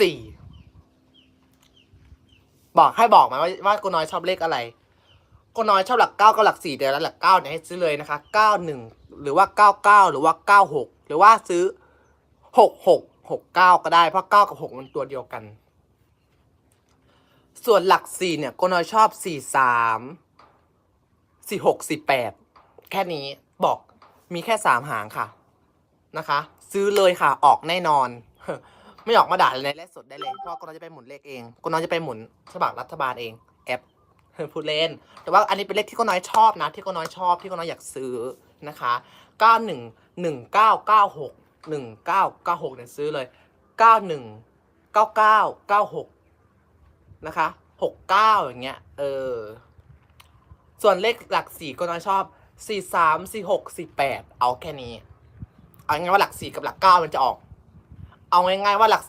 สี่บอกให้บอกมาว่าว่ากูน้อยชอบเลขอะไรกูน้อยชอบหลักเก้ากับหลักสี่เดี๋ยวแล้วหลักเก้าเนี่ยให้ซื้อเลยนะคะเก้าหนึ่งหรือว่าเก้าเก้าหรือว่าเก้าหกหรือว่าซื้อหกหกหกเก้าก็ได้เพราะเก้ากับหกมันตัวเดียวกัน ส่วนหลักสี่เนี่ยกูน้อยชอบสี่สามสี่หกสี่แปดแค่นี้บอกมีแค่สามหางค่ะนะคะ ซื้อเลยค่ะออกแน่นอน ไม่ออกมาด่าเลยในไลฟ์สดได้เลยเพราะก็น้อยจะไปหมุนเลขเองก็น้อยจะไปหมุนฉบับรัฐบาลเองแอปพูดเล่น แต่ว่าอันนี้เป็นเลขที่ก็น้อยชอบนะ ที่ก็น้อยชอบที่ก็น้อยอยากซื้อนะคะเก้าหนึ่งหนึ่งเก้าเก้าหกหนึ่งเก้าเก้าหกเนี่ยซื้อเลยเก้าหนึ่งเก้าเก้าเก้าหกนะคะหกเก้าอย่างเงี้ยเออส่วนเลขหลักสี่ก็น้อยชอบสี่สามสี่หกสี่แปดเอาแค่นี้ เอาง่ายๆว่าหลักสี่กับหลักเก้ามันจะออก เอาง่ายๆว่าหลัก